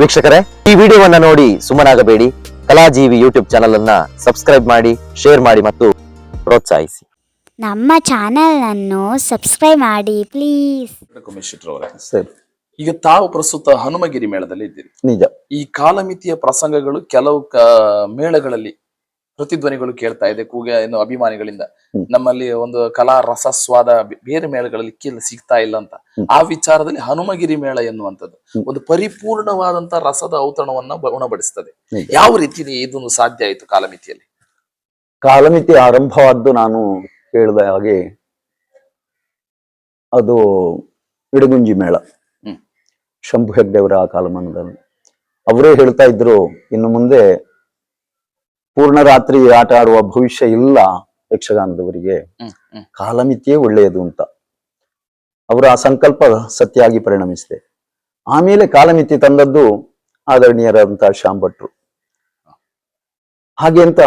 ವೀಕ್ಷಕರೇ ಈ ವಿಡಿಯೋವನ್ನ ನೋಡಿ ಸುಮ್ಮನಾಗಬೇಡಿ. ಕಲಾಜೀವಿ ಯೂಟ್ಯೂಬ್ ಚಾನಲ್ ಅನ್ನ ಸಬ್ಸ್ಕ್ರೈಬ್ ಮಾಡಿ ಶೇರ್ ಮಾಡಿ ಮತ್ತು ಪ್ರೋತ್ಸಾಹಿಸಿ. ನಮ್ಮ ಚಾನಲನ್ನು ಸಬ್ಸ್ಕ್ರೈಬ್ ಮಾಡಿ ಪ್ಲೀಸ್ ಉಮೇಶ್ ಸರಿ. ಈಗ ತಾವು ಪ್ರಸ್ತುತ ಹನುಮಗಿರಿ ಮೇಳದಲ್ಲಿ ಇದ್ದೀರಿ. ನಿಜ. ಈ ಕಾಲಮಿತಿಯ ಪ್ರಸಂಗಗಳು ಕೆಲವು ಕ- ಮೇಳಗಳಲ್ಲಿ ಪ್ರತಿಧ್ವನಿಗಳು ಕೇಳ್ತಾ ಇದೆ ಕೂಗ ಏನು ಅಭಿಮಾನಿಗಳಿಂದ. ನಮ್ಮಲ್ಲಿ ಒಂದು ಕಲಾ ರಸಸ್ವಾದ ಬೇರೆ ಮೇಳಗಳಲ್ಲಿ ಕಿಲ್ ಸಿಗ್ತಾ ಇಲ್ಲ ಅಂತ. ಆ ವಿಚಾರದಲ್ಲಿ ಹನುಮಗಿರಿ ಮೇಳ ಎನ್ನುವಂಥದ್ದು. ಒಂದು ಪರಿಪೂರ್ಣವಾದಂತ ರಸದ ಔತಣವನ್ನ ಉಣಬಡಿಸ್ತದೆ. ಯಾವ ರೀತಿ ಇದೊಂದು ಸಾಧ್ಯ ಆಯಿತು ಕಾಲಮಿತಿಯಲ್ಲಿ? ಕಾಲಮಿತಿ ಆರಂಭವಾದ್ದು ನಾನು ಹೇಳಿದ ಹಾಗೆ ಅದು ಇಡಗುಂಜಿ ಮೇಳ. ಹ್ಮ್. ಶಂಭು ಹೆಗ್ಡೆಯವರ ಆ ಕಾಲಮಾನದಲ್ಲಿ. ಅವರೇ ಹೇಳ್ತಾ ಇದ್ರು ಇನ್ನು ಮುಂದೆ ಪೂರ್ಣ ರಾತ್ರಿ ಆಟ ಆಡುವ ಭವಿಷ್ಯ ಇಲ್ಲ ಯಕ್ಷಗಾನದವರಿಗೆ. ಕಾಲಮಿತಿಯೇ ಒಳ್ಳೆಯದು ಅಂತ. ಅವರ ಆ ಸಂಕಲ್ಪ ಸತ್ಯಾಗಿ ಪರಿಣಮಿಸಿದೆ. ಆಮೇಲೆ ಕಾಲಮಿತಿ ತಂದದ್ದು ಆದರಣೀಯರಾದಂತಹ ಶ್ಯಾಮ್ ಭಟ್ರು ಹಾಗೆ ಅಂತ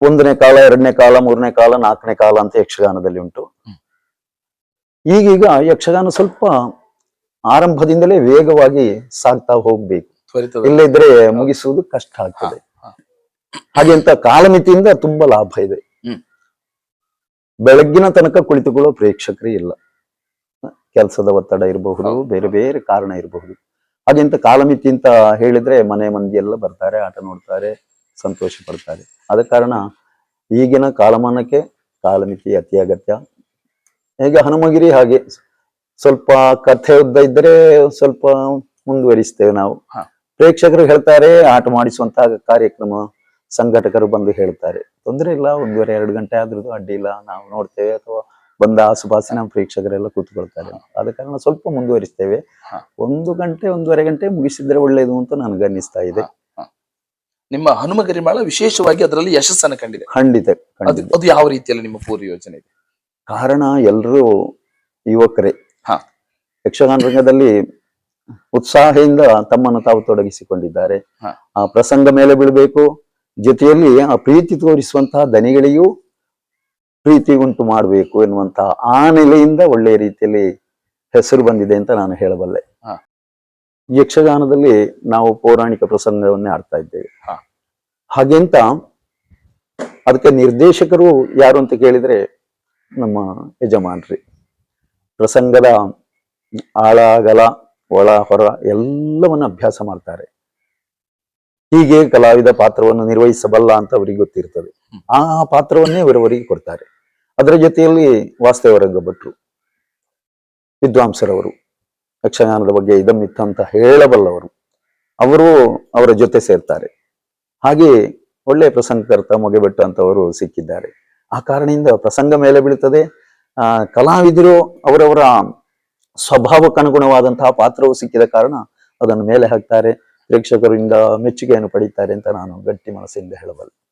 ಒಂದನೇ ಕಾಲ ಎರಡನೇ ಕಾಲ ಮೂರನೇ ಕಾಲ ನಾಲ್ಕನೇ ಕಾಲ ಅಂತ ಯಕ್ಷಗಾನದಲ್ಲಿ ಉಂಟು. ಈಗೀಗ ಯಕ್ಷಗಾನ ಸ್ವಲ್ಪ ಆರಂಭದಿಂದಲೇ ವೇಗವಾಗಿ ಸಾಗ್ತಾ ಹೋಗ್ಬೇಕು. ಇಲ್ಲದಿದ್ರೆ ಮುಗಿಸುವುದು ಕಷ್ಟ ಆಗ್ತದೆ. ಹಾಗೆ ಅಂತ ಕಾಲಮಿತಿಯಿಂದ ತುಂಬಾ ಲಾಭ ಇದೆ. ಬೆಳಗ್ಗಿನ ತನಕ ಕುಳಿತುಕೊಳ್ಳೋ ಪ್ರೇಕ್ಷಕರೇ ಇಲ್ಲ. ಕೆಲಸದ ಒತ್ತಡ ಇರಬಹುದು ಬೇರೆ ಬೇರೆ ಕಾರಣ ಇರಬಹುದು. ಹಾಗೆಂತ ಕಾಲಮಿತಿ ಅಂತ ಹೇಳಿದ್ರೆ ಮನೆ ಮಂದಿ ಎಲ್ಲ ಬರ್ತಾರೆ ಆಟ ನೋಡ್ತಾರೆ ಸಂತೋಷ ಪಡ್ತಾರೆ. ಆದ ಕಾರಣ ಈಗಿನ ಕಾಲಮಾನಕ್ಕೆ ಕಾಲಮಿತಿ ಅತಿ ಅಗತ್ಯ. ಈಗ ಹನುಮಗಿರಿ ಹಾಗೆ ಸ್ವಲ್ಪ ಕಥೆ ಉದ್ದ ಇದ್ರೆ ಸ್ವಲ್ಪ ಮುಂದುವರಿಸ್ತೇವೆ ನಾವು. ಪ್ರೇಕ್ಷಕರು ಹೇಳ್ತಾರೆ ಆಟ ಮಾಡಿಸುವಂತಹ ಕಾರ್ಯಕ್ರಮ ಸಂಘಟಕರು ಬಂದು ಹೇಳ್ತಾರೆ. ತೊಂದರೆ ಇಲ್ಲ ಒಂದೂವರೆ ಎರಡು ಗಂಟೆ ಆದ್ರೂ ಅಡ್ಡಿ ಇಲ್ಲ ನಾವು ನೋಡ್ತೇವೆ ಅಥವಾ ಬಂದ ಆಸುಪಾಸಿನ ಪ್ರೇಕ್ಷಕರೆಲ್ಲ ಕೂತ್ಕೊಳ್ತಾರೆ. ಆದ ಕಾರಣ ಸ್ವಲ್ಪ ಮುಂದುವರಿಸ್ತೇವೆ. ಒಂದು ಗಂಟೆ ಒಂದೂವರೆ ಗಂಟೆ ಮುಗಿಸಿದ್ರೆ ಒಳ್ಳೇದು ಅಂತ ನನಗೆ ಅನ್ನಿಸ್ತಾ ಇದೆ. ನಿಮ್ಮ ಹನುಮಗಿರಿ ಮೇಳ ವಿಶೇಷವಾಗಿ ಅದರಲ್ಲಿ ಯಶಸ್ಸನ್ನು ಕಂಡಿದೆ. ಖಂಡಿತ ಅದು ಖಂಡಿತ. ಅದು ಯಾವ ರೀತಿಯಲ್ಲಿ ನಿಮ್ಮ ಪೂರ್ವ ಯೋಜನೆ ಇದೆ? ಕಾರಣ ಎಲ್ಲರೂ ಯುವಕರೇ. ಹಾ. ಯಕ್ಷಗಾನ ರಂಗದಲ್ಲಿ ಉತ್ಸಾಹದಿಂದ ತಮ್ಮನ್ನು ತಾವು ತೊಡಗಿಸಿಕೊಂಡಿದ್ದಾರೆ. ಆ ಪ್ರಸಂಗ ಮೇಲೆ ಬೀಳಬೇಕು. ಜೊತೆಯಲ್ಲಿ ಆ ಪ್ರೀತಿ ತೋರಿಸುವಂತಹ ದನಿಗಳಿಗೂ ಪ್ರೀತಿ ಉಂಟು ಮಾಡಬೇಕು ಎನ್ನುವಂತಹ ಆ ನೆಲೆಯಿಂದ ಒಳ್ಳೆಯ ರೀತಿಯಲ್ಲಿ ಹೆಸರು ಬಂದಿದೆ ಅಂತ ನಾನು ಹೇಳಬಲ್ಲೆ. ಯಕ್ಷಗಾನದಲ್ಲಿ ನಾವು ಪೌರಾಣಿಕ ಪ್ರಸಂಗವನ್ನೇ ಆಡ್ತಾ ಇದ್ದೇವೆ. ಹಾಗೆಂತ ಅದಕ್ಕೆ ನಿರ್ದೇಶಕರು ಯಾರು ಅಂತ ಕೇಳಿದ್ರೆ ನಮ್ಮ ಯಜಮಾನ್ರಿ. ಪ್ರಸಂಗದ ಆಳ ಅಗಲ ಒಳ, ಹೊರ ಎಲ್ಲವನ್ನ ಅಭ್ಯಾಸ ಮಾಡ್ತಾರೆ. ಹೀಗೆ ಕಲಾವಿದ ಪಾತ್ರವನ್ನು ನಿರ್ವಹಿಸಬಲ್ಲ ಅಂತ ಅವರಿಗೆ ಗೊತ್ತಿರ್ತದೆ. ಆ ಪಾತ್ರವನ್ನೇ ಇವರವರಿಗೆ ಕೊಡ್ತಾರೆ. ಅದರ ಜೊತೆಯಲ್ಲಿ ವಾಸ್ತವ ರಂಗ ಭಟ್ರು ವಿದ್ವಾಂಸರವರು, ಯಕ್ಷಗಾನದ ಬಗ್ಗೆ ಇದಮ್ಮಿತ್ತ ಅಂತ ಹೇಳಬಲ್ಲವರು, ಅವರು ಅವರ ಜೊತೆ ಸೇರ್ತಾರೆ. ಹಾಗೆ ಒಳ್ಳೆಯ ಪ್ರಸಂಗಕರ್ತ ಅಂತ ಅಂತವರು ಸಿಕ್ಕಿದ್ದಾರೆ. ಆ ಕಾರಣದಿಂದ ಪ್ರಸಂಗ ಮೇಲೆ ಬೀಳುತ್ತದೆ. ಆ, ಕಲಾವಿದರು ಅವರವರ ಸ್ವಭಾವಕ್ಕನುಗುಣವಾದಂತಹ ಪಾತ್ರವು ಸಿಕ್ಕಿದ ಕಾರಣ ಅದನ್ನು ಮೇಲೆ ಹಾಕ್ತಾರೆ. ಪ್ರೇಕ್ಷಕರಿಂದ ಮೆಚ್ಚುಗೆಯನ್ನು ಪಡೀತಾರೆ ಅಂತ ನಾನು ಗಟ್ಟಿ ಮನಸ್ಸಿಂದ ಹೇಳಬಲ್ಲೆ.